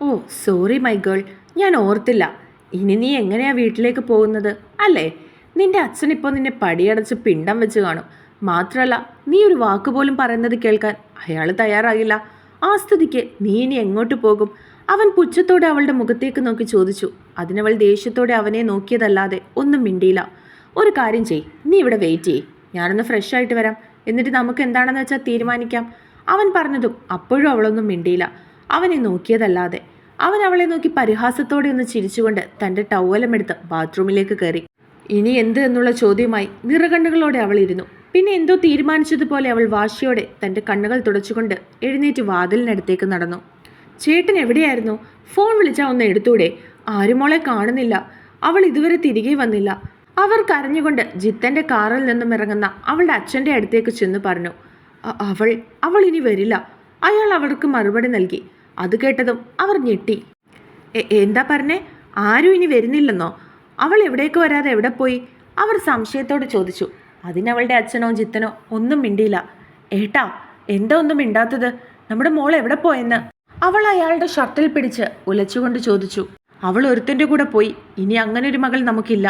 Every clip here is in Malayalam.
Oh sorry my girl. ഞാൻ ഓർത്തില്ല. ഇനി നീ എങ്ങനെയാ വീട്ടിലേക്ക് പോകുന്നത്? അല്ലേ? നിന്റെ അച്ഛൻ ഇപ്പോൾ നിന്നെ പടിയടച്ച് പിണ്ടം വെച്ച് കാണും. മാത്രമല്ല നീ ഒരു വാക്ക് പോലും പറയുന്നത് കേൾക്കാൻ അയാൾ തയ്യാറാകില്ല ആ സ്ഥിതിക്ക് നീ ഇനി എങ്ങോട്ട് പോകും? അവൻ പുച്ഛത്തോടെ അവളുടെ മുഖത്തേക്ക് നോക്കി ചോദിച്ചു. അതിനവൾ ദേഷ്യത്തോടെ അവനെ നോക്കിയതല്ലാതെ ഒന്നും മിണ്ടിയില്ല. ഒരു കാര്യം ചെയ് നീ ഇവിടെ വെയിറ്റ് ചെയ് ഞാനൊന്ന് ഫ്രഷ് ആയിട്ട് വരാം. എന്നിട്ട് നമുക്ക് എന്താണെന്ന് വെച്ചാൽ തീരുമാനിക്കാം. അവൻ പറഞ്ഞതും അപ്പോഴും അവളൊന്നും മിണ്ടിയില്ല. അവനെ നോക്കിയതല്ലാതെ. അവൻ അവളെ നോക്കി പരിഹാസത്തോടെ ഒന്ന് ചിരിച്ചുകൊണ്ട് തന്റെ ടവലമെടുത്ത് ബാത്റൂമിലേക്ക് കയറി. ഇനി എന്ത് എന്നുള്ള ചോദ്യമായി നിറകണ്ണുകളോടെ അവൾ ഇരുന്നു. പിന്നെ എന്തോ തീരുമാനിച്ചതുപോലെ അവൾ വാശിയോടെ തന്റെ കണ്ണുകൾ തുടച്ചുകൊണ്ട് എഴുന്നേറ്റ് വാതിലിനടുത്തേക്ക് നടന്നു. ചേട്ടൻ എവിടെയായിരുന്നു? ഫോൺ വിളിച്ചാൽ ഒന്ന് എടുത്തൂടെ? ആരുമോളെ കാണുന്നില്ല. അവൾ ഇതുവരെ തിരികെ വന്നില്ല. അവർ കരഞ്ഞുകൊണ്ട് ജിത്തന്റെ കാറിൽ നിന്നും ഇറങ്ങുന്ന അവളുടെ അച്ഛന്റെ അടുത്തേക്ക് ചെന്ന് പറഞ്ഞു. അവൾ അവൾ ഇനി വരില്ല. അയാൾ അവൾക്ക് മറുപടി നൽകി. അത് കേട്ടതും അവർ ഞെട്ടി. എന്താ പറഞ്ഞേ? ആരും ഇനി വരുന്നില്ലെന്നോ? അവൾ എവിടേക്ക് വരാതെ എവിടെ പോയി? അവർ സംശയത്തോട് ചോദിച്ചു. അതിനവളുടെ അച്ഛനോ ജിത്തനോ ഒന്നും മിണ്ടിയില്ല. ഏട്ടാ എന്താ ഒന്നും മിണ്ടാത്തത്? നമ്മുടെ മോൾ എവിടെ പോയെന്ന്? അവൾ അയാളുടെ ഷർട്ടിൽ പിടിച്ച് ഉലച്ചുകൊണ്ട് ചോദിച്ചു. അവൾ ഒരുത്തന്റെ കൂടെ പോയി. ഇനി അങ്ങനെ ഒരു മകൾ നമുക്കില്ല.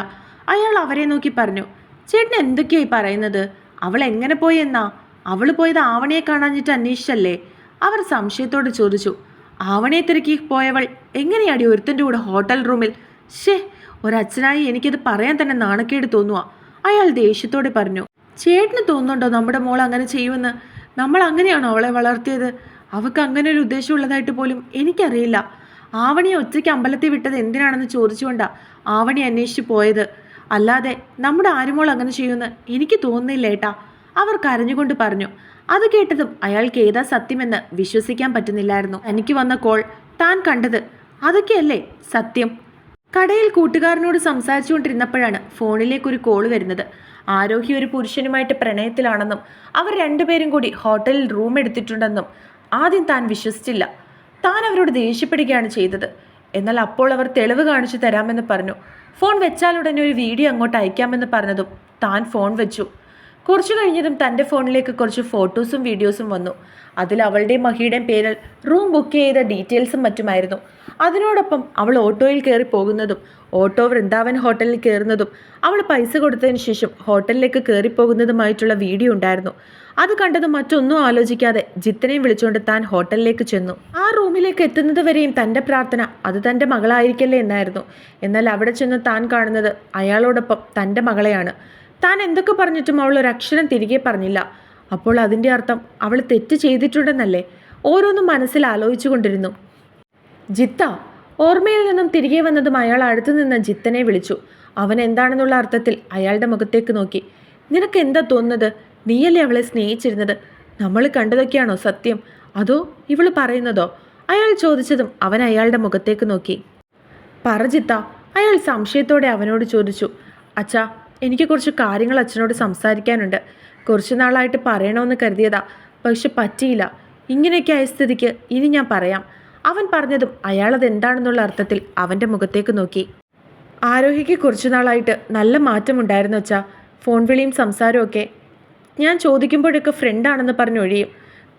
അയാൾ അവരെ നോക്കി പറഞ്ഞു. ചേട്ടൻ എന്തൊക്കെയായി പറയുന്നത്? അവൾ എങ്ങനെ പോയി എന്നാ? അവൾ പോയത് ആവണിയെ കാണാഞ്ഞിട്ട് അന്വേഷിച്ചല്ലേ? അവർ സംശയത്തോട് ചോദിച്ചു. ആവണിയെ തിരക്കി പോയവൾ എങ്ങനെയാടി ഒരുത്തന്റെ കൂടെ ഹോട്ടൽ റൂമിൽ? ഷേ ഒരച്ഛനായി എനിക്കത് പറയാൻ തന്നെ നാണക്കേട് തോന്നുക അയാൾ ദേഷ്യത്തോടെ പറഞ്ഞു ചേട്ടന് തോന്നുന്നുണ്ടോ നമ്മുടെ മോൾ അങ്ങനെ ചെയ്യുമെന്ന്? നമ്മൾ അങ്ങനെയാണോ അവളെ വളർത്തിയത്? അവൾക്ക് അങ്ങനെ ഒരു ഉദ്ദേശമുള്ളതായിട്ട് പോലും എനിക്കറിയില്ല. ആവണിയെ ഒറ്റയ്ക്ക് അമ്പലത്തിൽ വിട്ടത് എന്തിനാണെന്ന് ചോദിച്ചുകൊണ്ടാ ആവണി അന്വേഷിച്ച് പോയത്. അല്ലാതെ നമ്മുടെ ആരുമോൾ അങ്ങനെ ചെയ്യുമെന്ന് എനിക്ക് തോന്നുന്നില്ല ഏട്ടാ. അവർ കരഞ്ഞുകൊണ്ട് പറഞ്ഞു അത് കേട്ടതും അയാൾക്ക് ഏതാ സത്യമെന്ന് വിശ്വസിക്കാൻ പറ്റുന്നില്ലായിരുന്നു. എനിക്ക് വന്ന കോൾ താൻ കണ്ടത് അതൊക്കെയല്ലേ സത്യം? കടയിൽ കൂട്ടുകാരനോട് സംസാരിച്ചുകൊണ്ടിരുന്നപ്പോഴാണ് ഫോണിലേക്ക് ഒരു കോൾ വരുന്നത്. ആരോഗ്യ ഒരു പുരുഷനുമായിട്ട് പ്രണയത്തിലാണെന്നും അവർ രണ്ടുപേരും കൂടി ഹോട്ടലിൽ റൂം എടുത്തിട്ടുണ്ടെന്നും ആദ്യം താൻ വിശ്വസിച്ചില്ല. താൻ അവരോട് ദേഷ്യപ്പെടുകയാണ് ചെയ്തത്. എന്നാൽ അപ്പോൾ അവർ തെളിവ് കാണിച്ചു തരാമെന്ന് പറഞ്ഞു. ഫോൺ വെച്ചാലുടനെ ഒരു വീഡിയോ അങ്ങോട്ട് അയക്കാമെന്ന് പറഞ്ഞതും താൻ ഫോൺ വെച്ചു. കുറച്ചു കഴിഞ്ഞതും തന്റെ ഫോണിലേക്ക് കുറച്ച് ഫോട്ടോസും വീഡിയോസും വന്നു. അതിൽ അവളുടെ മഹിയുടെയും പേരിൽ റൂം ബുക്ക് ചെയ്ത ഡീറ്റെയിൽസും മറ്റുമായിരുന്നു. അതിനോടൊപ്പം അവൾ ഓട്ടോയിൽ കയറി പോകുന്നതും ഓട്ടോ വൃന്ദാവൻ ഹോട്ടലിൽ കയറുന്നതും അവൾ പൈസ കൊടുത്തതിന് ശേഷം ഹോട്ടലിലേക്ക് കയറി പോകുന്നതുമായിട്ടുള്ള വീഡിയോ ഉണ്ടായിരുന്നു. അത് കണ്ടതും മറ്റൊന്നും ആലോചിക്കാതെ ജിത്തനെയും വിളിച്ചുകൊണ്ട് താൻ ഹോട്ടലിലേക്ക് ചെന്നു. ആ റൂമിലേക്ക് എത്തുന്നത് വരെയും തന്റെ പ്രാർത്ഥന അത് തന്റെ മകളായിരിക്കല്ലേ എന്നായിരുന്നു. എന്നാൽ അവിടെ ചെന്ന് താൻ കാണുന്നത് അയാളോടൊപ്പം തന്റെ മകളെയാണ്. താൻ എന്തൊക്കെ പറഞ്ഞിട്ടും അവൾ ഒരു അക്ഷരം തിരികെ പറഞ്ഞില്ല. അപ്പോൾ അതിന്റെ അർത്ഥം അവൾ തെറ്റ് ചെയ്തിട്ടുണ്ടെന്നല്ലേ? ഓരോന്നും മനസ്സിൽ ആലോചിച്ചു കൊണ്ടിരുന്നു ജിത്ത ഓർമ്മയിൽ നിന്നും തിരികെ വന്നതും അയാൾ അടുത്തു നിന്ന് ജിത്തനെ വിളിച്ചു. അവൻ എന്താണെന്നുള്ള അർത്ഥത്തിൽ അയാളുടെ മുഖത്തേക്ക് നോക്കി. നിനക്ക് എന്താ തോന്നുന്നത്? നീയല്ലേ അവളെ സ്നേഹിച്ചിരുന്നത്? നമ്മൾ കണ്ടതൊക്കെയാണോ സത്യം? അതോ ഇവൾ പറയുന്നതോ? അയാൾ ചോദിച്ചതും അവൻ അയാളുടെ മുഖത്തേക്ക് നോക്കി. പറ ജിത്ത. അയാൾ സംശയത്തോടെ അവനോട് ചോദിച്ചു. അച്ഛാ എനിക്ക് കുറച്ച് കാര്യങ്ങൾ അച്ഛനോട് സംസാരിക്കാനുണ്ട്. കുറച്ച് നാളായിട്ട് പറയണമെന്ന് കരുതിയതാ. പക്ഷെ പറ്റിയില്ല. ഇങ്ങനെയൊക്കെ ആയ സ്ഥിതിക്ക് ഇനി ഞാൻ പറയാം. അവൻ പറഞ്ഞതും അയാളത് എന്താണെന്നുള്ള അർത്ഥത്തിൽ അവന്റെ മുഖത്തേക്ക് നോക്കി. ആരോഹിക്ക് കുറച്ച് നാളായിട്ട് നല്ല മാറ്റമുണ്ടായിരുന്നു വച്ചാ ഫോൺ വിളിയും സംസാരവും ഒക്കെ. ഞാൻ ചോദിക്കുമ്പോഴൊക്കെ ഫ്രണ്ടാണെന്ന് പറഞ്ഞ് ഒഴിയും.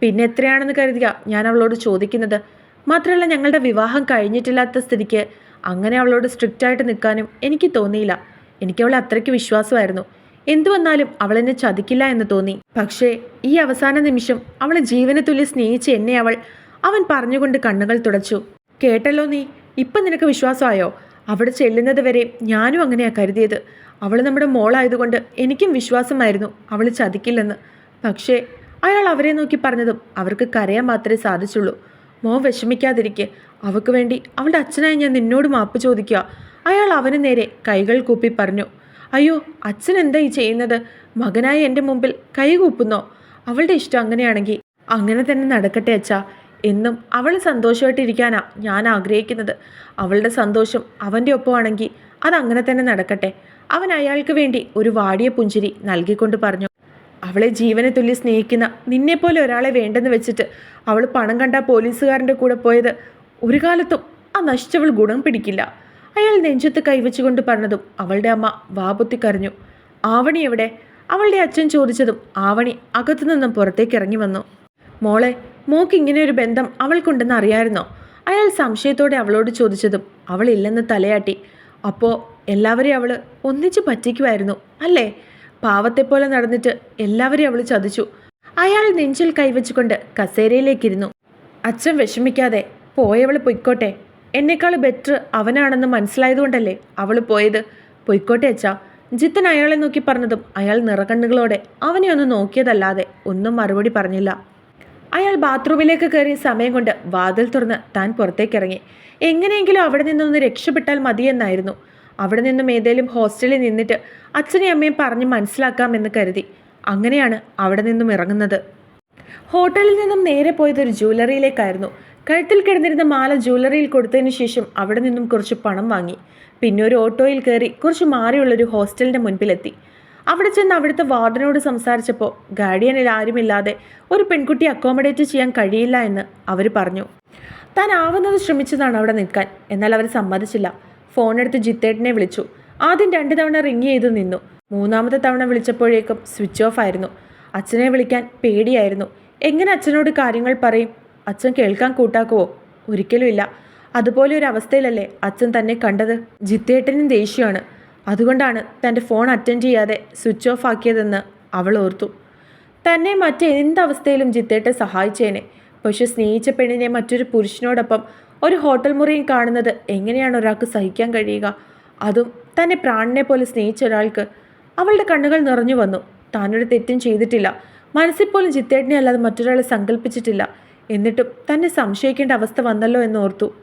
പിന്നെ എത്രയാണെന്ന് കരുതിയ ഞാൻ അവളോട് ചോദിക്കുന്നത്. മാത്രമല്ല ഞങ്ങളുടെ വിവാഹം കഴിഞ്ഞിട്ടില്ലാത്ത സ്ഥിതിക്ക് അങ്ങനെ അവളോട് സ്ട്രിക്റ്റായിട്ട് നിൽക്കാനും എനിക്ക് തോന്നിയില്ല. എനിക്ക് അത്രയ്ക്ക് വിശ്വാസമായിരുന്നു. എന്തു വന്നാലും അവൾ എന്നെ ചതിക്കില്ല എന്ന് തോന്നി. പക്ഷേ ഈ അവസാന നിമിഷം അവളെ ജീവന തുല്യ സ്നേഹിച്ച എന്നെ അവൾ അവൻ പറഞ്ഞുകൊണ്ട് കണ്ണുകൾ തുടച്ചു. കേട്ടല്ലോ നീ ഇപ്പം നിനക്ക് വിശ്വാസമായോ? അവിടെ ചെല്ലുന്നത് വരെ ഞാനും അങ്ങനെയാ കരുതിയത്. അവൾ നമ്മുടെ മോളായതുകൊണ്ട് എനിക്കും വിശ്വാസമായിരുന്നു അവൾ ചതിക്കില്ലെന്ന്. പക്ഷേ അയാൾ അവരെ നോക്കി പറഞ്ഞതും അവർക്ക് കരയാൻ മാത്രമേ സാധിച്ചുള്ളൂ. മോ വിഷമിക്കാതിരിക്കെ അവൾക്ക് വേണ്ടി അവളുടെ അച്ഛനായി ഞാൻ നിന്നോട് മാപ്പ് ചോദിക്കുക. അയാൾ അവന് നേരെ കൈകൾ കൂപ്പി പറഞ്ഞു അയ്യോ അച്ഛൻ എന്താ ഈ ചെയ്യുന്നത്? മകനായ എന്റെ മുമ്പിൽ കൈ കൂപ്പുന്നോ? അവളുടെ ഇഷ്ടം അങ്ങനെയാണെങ്കിൽ അങ്ങനെ തന്നെ നടക്കട്ടെ അച്ഛാ. എന്നും അവൾ സന്തോഷമായിട്ടിരിക്കാനാ ഞാൻ ആഗ്രഹിക്കുന്നത്. അവളുടെ സന്തോഷം അവന്റെ ഒപ്പമാണെങ്കിൽ അതങ്ങനെ തന്നെ നടക്കട്ടെ. അവൻ അയാൾക്ക് വേണ്ടി ഒരു വാടിയ പുഞ്ചിരി നൽകിക്കൊണ്ട് പറഞ്ഞു അവളെ ജീവനെ തുല്യ സ്നേഹിക്കുന്ന നിന്നെപ്പോലെ ഒരാളെ വേണ്ടെന്ന് വെച്ചിട്ട് അവൾ പണം കണ്ട പോലീസുകാരന്റെ കൂടെ പോയത് ഒരു കാലത്തും ആ നശിച്ചവൾ ഗുണം പിടിക്കില്ല. അയാൾ നെഞ്ചത്ത് കൈവച്ചുകൊണ്ട് പറഞ്ഞതും അവളുടെ അമ്മ വാപൊത്തി കരഞ്ഞു. ആവണി എവിടെ? അവളുടെ അച്ഛൻ ചോദിച്ചതും ആവണി അകത്തു നിന്നും പുറത്തേക്ക് ഇറങ്ങി വന്നു. മോളെ മോക്ക് ഇങ്ങനെ ഒരു ബന്ധം അവൾക്കുണ്ടെന്ന് അറിയായിരുന്നോ? അയാൾ സംശയത്തോടെ അവളോട് ചോദിച്ചതും അവൾ ഇല്ലെന്ന് തലയാട്ടി. അപ്പോൾ എല്ലാവരെയും അവൾ ഒന്നിച്ച് പറ്റിക്കുമായിരുന്നു അല്ലേ? പാവത്തെപ്പോലെ നടന്നിട്ട് എല്ലാവരെയും അവൾ ചതിച്ചു. അയാൾ നെഞ്ചിൽ കൈവച്ചുകൊണ്ട് കസേരയിലേക്കിരുന്നു. അച്ഛൻ വിഷമിക്കാതെ പോയവൾ പൊയ്ക്കോട്ടെ. എന്നെക്കാൾ ബെറ്റർ അവനാണെന്ന് മനസ്സിലായതുകൊണ്ടല്ലേ അവൾ പോയത്? പൊയ്ക്കോട്ടെ അച്ഛാ. ജിത്തൻ അയാളെ നോക്കി പറഞ്ഞതും അയാൾ നിറകണ്ണുകളോടെ അവനെ ഒന്ന് നോക്കിയതല്ലാതെ ഒന്നും മറുപടി പറഞ്ഞില്ല. അയാൾ ബാത്റൂമിലേക്ക് കയറിയ സമയം കൊണ്ട് വാതിൽ തുറന്ന് താൻ പുറത്തേക്കിറങ്ങി. എങ്ങനെയെങ്കിലും അവിടെ നിന്നൊന്ന് രക്ഷപ്പെട്ടാൽ മതിയെന്നായിരുന്നു. അവിടെ നിന്നും ഏതേലും ഹോസ്റ്റലിൽ നിന്നിട്ട് അച്ഛനെയും അമ്മയും പറഞ്ഞ് മനസ്സിലാക്കാമെന്ന് കരുതി. അങ്ങനെയാണ് അവിടെ നിന്നും ഇറങ്ങുന്നത്. ഹോട്ടലിൽ നിന്നും നേരെ പോയതൊരു ജ്വല്ലറിയിലേക്കായിരുന്നു. കഴുത്തിൽ കിടന്നിരുന്ന മാല ജ്വല്ലറിയിൽ കൊടുത്തതിന് ശേഷം അവിടെ നിന്നും കുറച്ച് പണം വാങ്ങി. പിന്നെ ഒരു ഓട്ടോയിൽ കയറി കുറച്ച് മാറിയുള്ളൊരു ഹോസ്റ്റലിന്റെ മുൻപിലെത്തി. അവിടെ ചെന്ന് അവിടുത്തെ വാർഡനോട് സംസാരിച്ചപ്പോൾ ഗാർഡിയനിൽ ആരുമില്ലാതെ ഒരു പെൺകുട്ടി അക്കോമഡേറ്റ് ചെയ്യാൻ കഴിയില്ല എന്ന് അവർ പറഞ്ഞു. താൻ ആവുന്നത് ശ്രമിച്ചതാണ് അവിടെ നിൽക്കാൻ. എന്നാൽ അവർ സമ്മതിച്ചില്ല. ഫോണെടുത്ത് ജിത്തേട്ടനെ വിളിച്ചു. ആദ്യം രണ്ട് തവണ റിങ് ചെയ്ത് നിന്നു. മൂന്നാമത്തെ തവണ വിളിച്ചപ്പോഴേക്കും സ്വിച്ച് ഓഫ് ആയിരുന്നു. അച്ഛനെ വിളിക്കാൻ പേടിയായിരുന്നു. എങ്ങനെ അച്ഛനോട് കാര്യങ്ങൾ പറയും? അച്ഛൻ കേൾക്കാൻ കൂട്ടാക്കുവോ? ഒരിക്കലുമില്ല. അതുപോലെ ഒരു അവസ്ഥയിലല്ലേ അച്ഛൻ തന്നെ കണ്ടത്? ജിത്തേട്ടനും ദേഷ്യമാണ്. അതുകൊണ്ടാണ് തന്റെ ഫോൺ അറ്റൻഡ് ചെയ്യാതെ സ്വിച്ച് ഓഫ് ആക്കിയതെന്ന് അവൾ ഓർത്തു. തന്നെ മറ്റെന്തവസ്ഥയിലും ജിത്തേട്ടെ സഹായിച്ചേനെ. പക്ഷെ സ്നേഹിച്ച പെണ്ണിനെ മറ്റൊരു പുരുഷനോടൊപ്പം ഒരു ഹോട്ടൽ മുറിയും കാണുന്നത് എങ്ങനെയാണ് ഒരാൾക്ക് സഹിക്കാൻ കഴിയുക? അതും തന്നെ പ്രാണനെ പോലെ സ്നേഹിച്ച ഒരാൾക്ക്. അവളുടെ കണ്ണുകൾ നിറഞ്ഞു വന്നു. താനൊരു തെറ്റും ചെയ്തിട്ടില്ല. മനസ്സിൽ പോലും ജിത്തേട്ടനെ അല്ലാതെ മറ്റൊരാളെ സങ്കല്പിച്ചിട്ടില്ല എന്നിട്ടും തന്നെ സംശയിക്കേണ്ട അവസ്ഥ വന്നല്ലോ എന്ന് ഓർത്തു.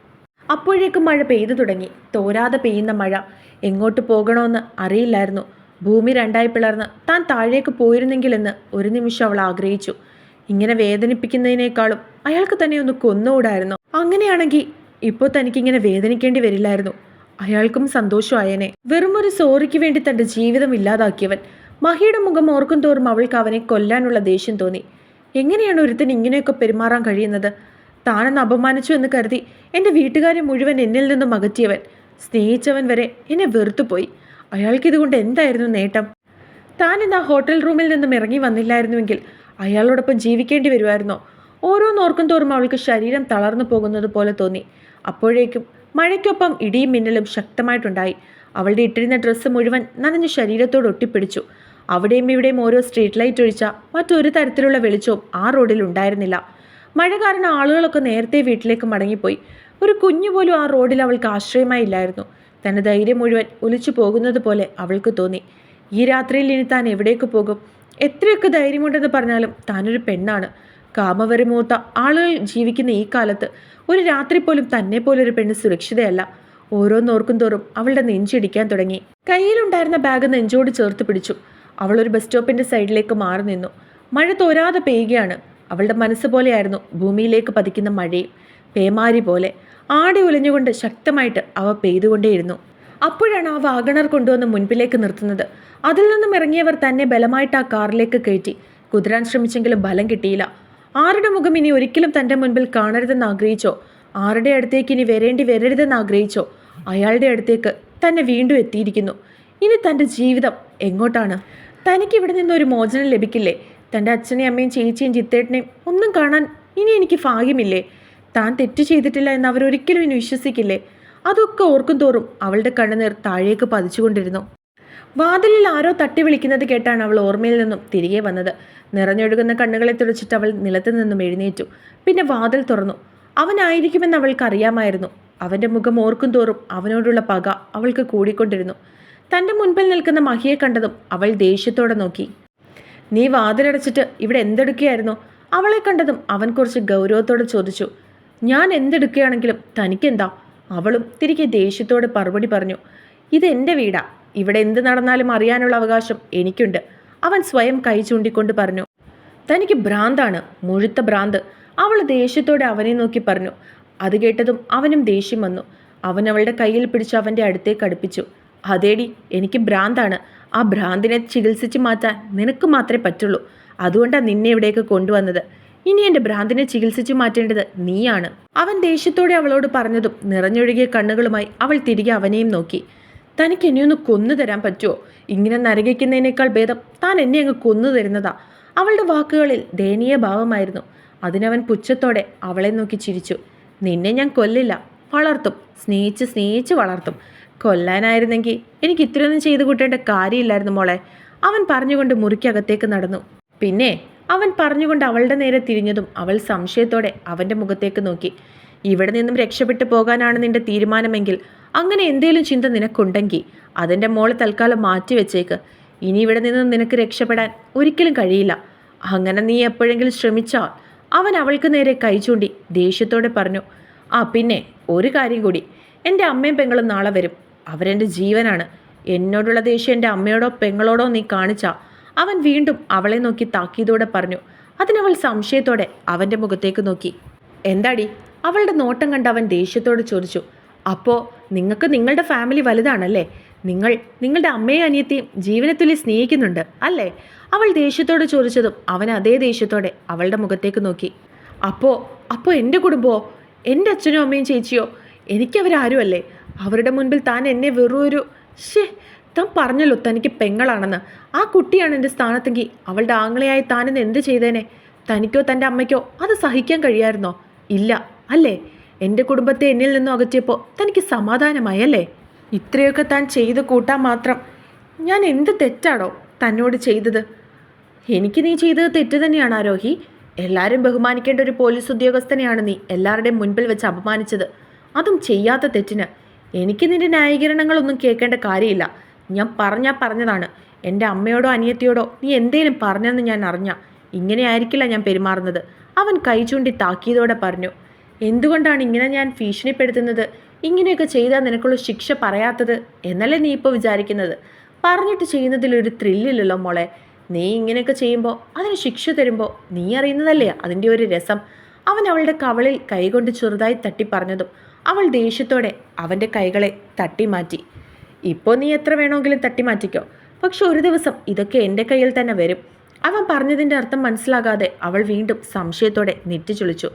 അപ്പോഴേക്കും മഴ പെയ്തു തുടങ്ങി. തോരാതെ പെയ്യുന്ന മഴ. എങ്ങോട്ട് പോകണമെന്ന് അറിയില്ലായിരുന്നു. ഭൂമി രണ്ടായി പിളർന്ന് താൻ താഴേക്ക് പോയിരുന്നെങ്കിലെന്ന് ഒരു നിമിഷം അവൾ ആഗ്രഹിച്ചു. ഇങ്ങനെ വേദനിപ്പിക്കുന്നതിനേക്കാളും അയാൾക്ക് തന്നെ ഒന്ന് കൊന്നുകൂടായിരുന്നു. അങ്ങനെയാണെങ്കിൽ ഇപ്പോൾ തനിക്കിങ്ങനെ വേദനിക്കേണ്ടി വരില്ലായിരുന്നു. അയാൾക്കും സന്തോഷമായേനെ. വെറും ഒരു സോറിക്ക് വേണ്ടി തന്റെ ജീവിതം ഇല്ലാതാക്കിയവൻ. മഹിയുടെ മുഖം ഓർക്കും തോറും അവൾക്ക് അവനെ കൊല്ലാനുള്ള ദേഷ്യം തോന്നി. എങ്ങനെയാണ് ഒരുത്തൻ ഇങ്ങനെയൊക്കെ പെരുമാറാൻ കഴിയുന്നത്? താനെന്ന് അപമാനിച്ചു എന്ന് കരുതി എന്റെ വീട്ടുകാരെ മുഴുവൻ എന്നിൽ നിന്നും അകറ്റിയവൻ. സ്നേഹിച്ചവൻ വരെ എന്നെ വെറുത്തുപോയി. അയാൾക്കിതുകൊണ്ട് എന്തായിരുന്നു നേട്ടം? താൻ ഇന്ന് ആ ഹോട്ടൽ റൂമിൽ നിന്നും ഇറങ്ങി വന്നില്ലായിരുന്നുവെങ്കിൽ അയാളോടൊപ്പം ജീവിക്കേണ്ടി വരുമായിരുന്നോ? ഓരോന്നോർക്കും തോറും അവൾക്ക് ശരീരം തളർന്നു പോകുന്നത് പോലെ തോന്നി. അപ്പോഴേക്കും മഴയ്ക്കൊപ്പം ഇടിയും മിന്നലും ശക്തമായിട്ടുണ്ടായി. അവളുടെ ഇട്ടിരുന്ന ഡ്രസ്സ് മുഴുവൻ നനഞ്ഞ ശരീരത്തോട് ഒട്ടിപ്പിടിച്ചു. അവിടെയും ഇവിടെയും ഓരോ സ്ട്രീറ്റ് ലൈറ്റ് ഒഴിച്ച മറ്റൊരു തരത്തിലുള്ള വെളിച്ചവും ആ റോഡിൽ ഉണ്ടായിരുന്നില്ല. മഴ കാരണം ആളുകളൊക്കെ നേരത്തെ വീട്ടിലേക്ക് മടങ്ങിപ്പോയി. ഒരു കുഞ്ഞു പോലും ആ റോഡിൽ അവൾക്ക് ആശ്രയമായി ഇല്ലായിരുന്നു. തന്റെ ധൈര്യം മുഴുവൻ ഒലിച്ചു പോകുന്നത് പോലെ അവൾക്ക് തോന്നി. ഈ രാത്രിയിൽ ഇനി താൻ എവിടേക്ക് പോകും? എത്രയൊക്കെ ധൈര്യമുണ്ടെന്ന് പറഞ്ഞാലും താനൊരു പെണ്ണാണ്. കാമവരമൂത്ത ആളുകൾ ജീവിക്കുന്ന ഈ കാലത്ത് ഒരു രാത്രി പോലും തന്നെ പോലൊരു പെണ്ണ് സുരക്ഷിതയല്ല. ഓരോന്നോർക്കും തോറും അവളുടെ നെഞ്ചിടിക്കാൻ തുടങ്ങി. കയ്യിലുണ്ടായിരുന്ന ബാഗ് നെഞ്ചോട് ചേർത്ത് പിടിച്ചു. അവൾ ഒരു ബസ് സ്റ്റോപ്പിന്റെ സൈഡിലേക്ക് മാറി നിന്നു. മഴ തോരാതെ പെയ്യുകയാണ്. അവളുടെ മനസ്സ് പോലെയായിരുന്നു ഭൂമിയിലേക്ക് പതിക്കുന്ന മഴയും പേമാരി പോലെ. ആടി ഉലഞ്ഞുകൊണ്ട് ശക്തമായിട്ട് അവ പെയ്തുകൊണ്ടേയിരുന്നു. അപ്പോഴാണ് ആ വാഗണർ കൊണ്ടുവന്ന് മുൻപിലേക്ക് നിർത്തുന്നത്. അതിൽ നിന്നും ഇറങ്ങിയവർ തന്നെ ബലമായിട്ട് ആ കാറിലേക്ക് കയറ്റി. കുതിരാൻ ശ്രമിച്ചെങ്കിലും ബലം കിട്ടിയില്ല. ആരുടെ മുഖം ഇനി ഒരിക്കലും തന്റെ മുൻപിൽ കാണരുതെന്ന് ആഗ്രഹിച്ചോ? ആരുടെ അടുത്തേക്ക് ഇനി വരേണ്ടി വരരുതെന്ന് ആഗ്രഹിച്ചോ? അയാളുടെ അടുത്തേക്ക് തന്നെ വീണ്ടും എത്തിയിരിക്കുന്നു. ഇനി തന്റെ ജീവിതം എങ്ങോട്ടാണ്? തനിക്ക് ഇവിടെ നിന്ന് ഒരു മോചനം ലഭിക്കില്ലേ? തന്റെ അച്ഛനെയും അമ്മയും ചേച്ചിയും ചിത്തേട്ടനെയും ഒന്നും കാണാൻ ഇനി എനിക്ക് ഭാഗ്യമില്ലേ? താൻ തെറ്റ് ചെയ്തിട്ടില്ല എന്ന് അവരൊരിക്കലും ഇനി വിശ്വസിക്കില്ലേ? അതൊക്കെ ഓർക്കും തോറും അവളുടെ കണ്ണുനീർ താഴേക്ക് പതിച്ചുകൊണ്ടിരുന്നു. വാതിലിൽ ആരോ തട്ടി വിളിക്കുന്നത് കേട്ടാണ് അവൾ ഓർമ്മയിൽ നിന്നും തിരികെ വന്നത്. നിറഞ്ഞൊഴുകുന്ന കണ്ണുകളെ തുടച്ചിട്ട് അവൾ നിലത്തു നിന്നും എഴുന്നേറ്റു. പിന്നെ വാതിൽ തുറന്നു. അവനായിരിക്കുമെന്ന് അവൾക്ക് അറിയാമായിരുന്നു. അവന്റെ മുഖം ഓർക്കും തോറും അവനോടുള്ള പക അവൾക്ക് കൂടിക്കൊണ്ടിരുന്നു. തന്റെ മുൻപിൽ നിൽക്കുന്ന മഹിയെ കണ്ടതും അവൾ ദേഷ്യത്തോടെ നോക്കി. നീ വാതിലടച്ചിട്ട് ഇവിടെ എന്തെടുക്കുകയായിരുന്നു? അവളെ കണ്ടതും അവൻ കുറച്ച് ഗൗരവത്തോടെ ചോദിച്ചു. ഞാൻ എന്തെടുക്കുകയാണെങ്കിലും തനിക്കെന്താ? അവളും തിരികെ ദേഷ്യത്തോടെ മറുപടി പറഞ്ഞു. ഇത് എന്റെ വീടാ. ഇവിടെ എന്ത് നടന്നാലും അറിയാനുള്ള അവകാശം എനിക്കുണ്ട്. അവൻ സ്വയം കൈ ചൂണ്ടിക്കൊണ്ട് പറഞ്ഞു. തനിക്ക് ഭ്രാന്താണ്. മുഴുത്ത ഭ്രാന്ത്. അവൾ ദേഷ്യത്തോടെ അവനെ നോക്കി പറഞ്ഞു. അത് കേട്ടതും അവനും ദേഷ്യം വന്നു. അവൻ അവളുടെ കയ്യിൽ പിടിച്ച് അവന്റെ അടുത്തേക്ക് അടുപ്പിച്ചു. അതേടി എനിക്ക് ഭ്രാന്താണ്. ആ ഭ്രാന്തിനെ ചികിത്സിച്ച് മാറ്റാൻ നിനക്ക് മാത്രമേ പറ്റുള്ളൂ. അതുകൊണ്ടാണ് നിന്നെ ഇവിടേക്ക് കൊണ്ടുവന്നത്. ഇനി എന്റെ ഭ്രാന്തിനെ ചികിത്സിച്ചു മാറ്റേണ്ടത് നീയാണ്. അവൻ ദേഷ്യത്തോടെ അവളോട് പറഞ്ഞതും നിറഞ്ഞൊഴുകിയ കണ്ണുകളുമായി അവൾ തിരികെ അവനെയും നോക്കി. തനിക്ക് എന്നെ ഒന്ന് കൊന്നു തരാൻ പറ്റുമോ ഇങ്ങനെ നരകിക്കുന്നതിനേക്കാൾ ഭേദം താൻ എന്നെ അങ്ങ് കൊന്നു തരുന്നതാ. അവളുടെ വാക്കുകളിൽ ദയനീയ ഭാവമായിരുന്നു. അതിനവൻ പുച്ഛത്തോടെ അവളെ നോക്കി ചിരിച്ചു. നിന്നെ ഞാൻ കൊല്ലില്ല. വളർത്തും. സ്നേഹിച്ച് സ്നേഹിച്ച് വളർത്തും. കൊല്ലാനായിരുന്നെങ്കിൽ എനിക്ക് ഇത്രയൊന്നും ചെയ്തു കൂട്ടേണ്ട കാര്യമില്ലായിരുന്നു മോളെ. അവൻ പറഞ്ഞുകൊണ്ട് മുറിക്കകത്തേക്ക് നടന്നു. പിന്നെ അവൻ പറഞ്ഞുകൊണ്ട് അവളുടെ നേരെ തിരിഞ്ഞതും അവൾ സംശയത്തോടെ അവന്റെ മുഖത്തേക്ക് നോക്കി. ഇവിടെ നിന്നും രക്ഷപ്പെട്ടു പോകാനാണ് നിന്റെ തീരുമാനമെങ്കിൽ അങ്ങനെ എന്തേലും ചിന്ത നിനക്കുണ്ടെങ്കിൽ അതിന്റെ മോളെ തൽക്കാലം മാറ്റി വെച്ചേക്ക്. ഇനി ഇവിടെ നിന്നും നിനക്ക് രക്ഷപ്പെടാൻ ഒരിക്കലും കഴിയില്ല. അങ്ങനെ നീ എപ്പോഴെങ്കിലും ശ്രമിച്ചാൽ അവൻ അവൾക്ക് നേരെ കൈ ചൂണ്ടി ദേഷ്യത്തോടെ പറഞ്ഞു ആ പിന്നെ ഒരു കാര്യം കൂടി. എന്റെ അമ്മയും പെങ്ങളും നാളെ വരും. അവരെന്റെ ജീവനാണ്. എന്നോടുള്ള ദേഷ്യം എന്റെ അമ്മയോടോ പെങ്ങളോടോ നീ കാണിച്ച. അവൻ വീണ്ടും അവളെ നോക്കി താക്കീതോടെ പറഞ്ഞു. അതിനവൾ സംശയത്തോടെ അവന്റെ മുഖത്തേക്ക് നോക്കി. എന്താടി? അവളുടെ നോട്ടം കണ്ട് അവൻ ദേഷ്യത്തോട് ചോദിച്ചു. അപ്പോൾ നിങ്ങൾക്ക് നിങ്ങളുടെ ഫാമിലി വലുതാണല്ലേ? നിങ്ങൾ നിങ്ങളുടെ അമ്മയും അനിയത്തെയും ജീവനത്തുല്യ സ്നേഹിക്കുന്നുണ്ട് അല്ലേ? അവൾ ദേഷ്യത്തോട് ചോദിച്ചതും അവൻ അതേ ദേഷ്യത്തോടെ അവളുടെ മുഖത്തേക്ക് നോക്കി. അപ്പോൾ അപ്പോൾ എന്റെ കുടുംബമോ എന്റെ അച്ഛനും അമ്മയും ചേച്ചിയോ? എനിക്കവരാരുമല്ലേ? അവരുടെ മുൻപിൽ താൻ എന്നെ വെറും ഒരു ഷേ താൻ പറഞ്ഞല്ലോ തനിക്ക് പെങ്ങളാണെന്ന്. ആ കുട്ടിയാണ് എന്റെ സ്ഥാനത്തെങ്കിൽ അവളുടെ ആങ്ങളയായി താനെന്ന് എന്ത് ചെയ്തേനെ? തനിക്കോ തന്റെ അമ്മയ്ക്കോ അത് സഹിക്കാൻ കഴിയായിരുന്നോ? ഇല്ല അല്ലേ? എന്റെ കുടുംബത്തെ എന്നിൽ നിന്നും അകറ്റിയപ്പോൾ തനിക്ക് സമാധാനമായി അല്ലേ? ഇത്രയൊക്കെ താൻ ചെയ്ത് കൂട്ടാൻ മാത്രം ഞാൻ എന്ത് തെറ്റാണോ തന്നോട് ചെയ്തത്? എനിക്ക് നീ ചെയ്തത് തെറ്റ് തന്നെയാണ് ആരോഹി എല്ലാവരും ബഹുമാനിക്കേണ്ട ഒരു പോലീസ് ഉദ്യോഗസ്ഥനെയാണ് നീ എല്ലാവരുടെയും മുൻപിൽ വെച്ച് അപമാനിച്ചത്. അതും ചെയ്യാത്ത തെറ്റിന്. എനിക്ക് നിന്റെ ന്യായീകരണങ്ങളൊന്നും കേൾക്കേണ്ട കാര്യമില്ല. ഞാൻ പറഞ്ഞാൽ പറഞ്ഞതാണ്. എന്റെ അമ്മയോടോ അനിയത്തിയോടോ നീ എന്തേലും പറഞ്ഞെന്ന് ഞാൻ അറിഞ്ഞ ഇങ്ങനെ ആയിരിക്കില്ല ഞാൻ പെരുമാറുന്നത്. അവൻ കൈ ചൂണ്ടി താക്കിയതോടെ പറഞ്ഞു. എന്തുകൊണ്ടാണ് ഇങ്ങനെ ഞാൻ ഭീഷണിപ്പെടുത്തുന്നത്? ഇങ്ങനെയൊക്കെ ചെയ്താൽ നിനക്കുള്ള ശിക്ഷ പറയാത്തത്? എന്നല്ലേ നീ ഇപ്പോൾ വിചാരിക്കുന്നത്? പറഞ്ഞിട്ട് ചെയ്യുന്നതിൽ ഒരു ത്രില്ലില്ലല്ലോ മോളെ. നീ ഇങ്ങനെയൊക്കെ ചെയ്യുമ്പോൾ അതിന് ശിക്ഷ തരുമ്പോൾ നീ അറിയുന്നതല്ലേ അതിന്റെ ഒരു രസം? അവൻ അവളുടെ കവളിൽ കൈകൊണ്ട് ചെറുതായി തട്ടി പറഞ്ഞതും അവൾ ദേഷ്യത്തോടെ അവന്റെ കൈകളെ തട്ടിമാറ്റി. ഇപ്പോൾ നീ എത്ര വേണമെങ്കിലും തട്ടിമാറ്റിക്കോ. പക്ഷെ ഒരു ദിവസം ഇതൊക്കെ എന്റെ കയ്യിൽ തന്നെ വരും. അവൻ പറഞ്ഞതിന്റെ അർത്ഥം മനസ്സിലാകാതെ അവൾ വീണ്ടും സംശയത്തോടെ നെറ്റിച്ചുളിച്ചു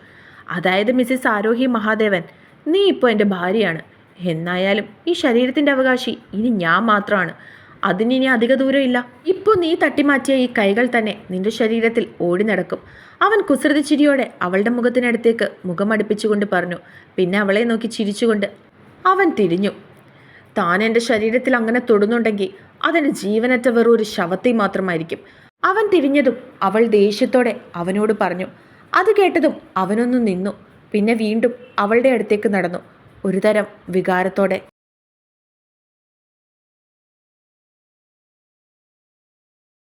അതായത് മിസ്സിസ് ആരോഹി മഹാദേവൻ നീ ഇപ്പോൾ എന്റെ ഭാര്യയാണ്. എന്നായാലും ഈ ശരീരത്തിന്റെ അവകാശി ഇനി ഞാൻ മാത്രമാണ്. അതിനിനി അധിക ദൂരമില്ല. ഇപ്പോൾ നീ തട്ടിമാറ്റിയ ഈ കൈകൾ തന്നെ നിന്റെ ശരീരത്തിൽ ഓടി നടക്കും. അവൻ കുസൃതി ചിരിയോടെ അവളുടെ മുഖത്തിനടുത്തേക്ക് മുഖമടുപ്പിച്ചുകൊണ്ട് പറഞ്ഞു പിന്നെ അവളെ നോക്കി ചിരിച്ചുകൊണ്ട്. അവൻ തിരിഞ്ഞു. താൻ എന്റെ ശരീരത്തിൽ അങ്ങനെ തൊടുന്നുണ്ടെങ്കിൽ അതിന് ജീവനറ്റ വെറും ഒരു ശവത്തെ മാത്രമായിരിക്കും. അവൻ തിരിഞ്ഞതും അവൾ ദേഷ്യത്തോടെ അവനോട് പറഞ്ഞു. അത് കേട്ടതും അവനൊന്ന് നിന്നു. പിന്നെ വീണ്ടും അവളുടെ അടുത്തേക്ക് നടന്നു. ഒരുതരം വികാരത്തോടെ.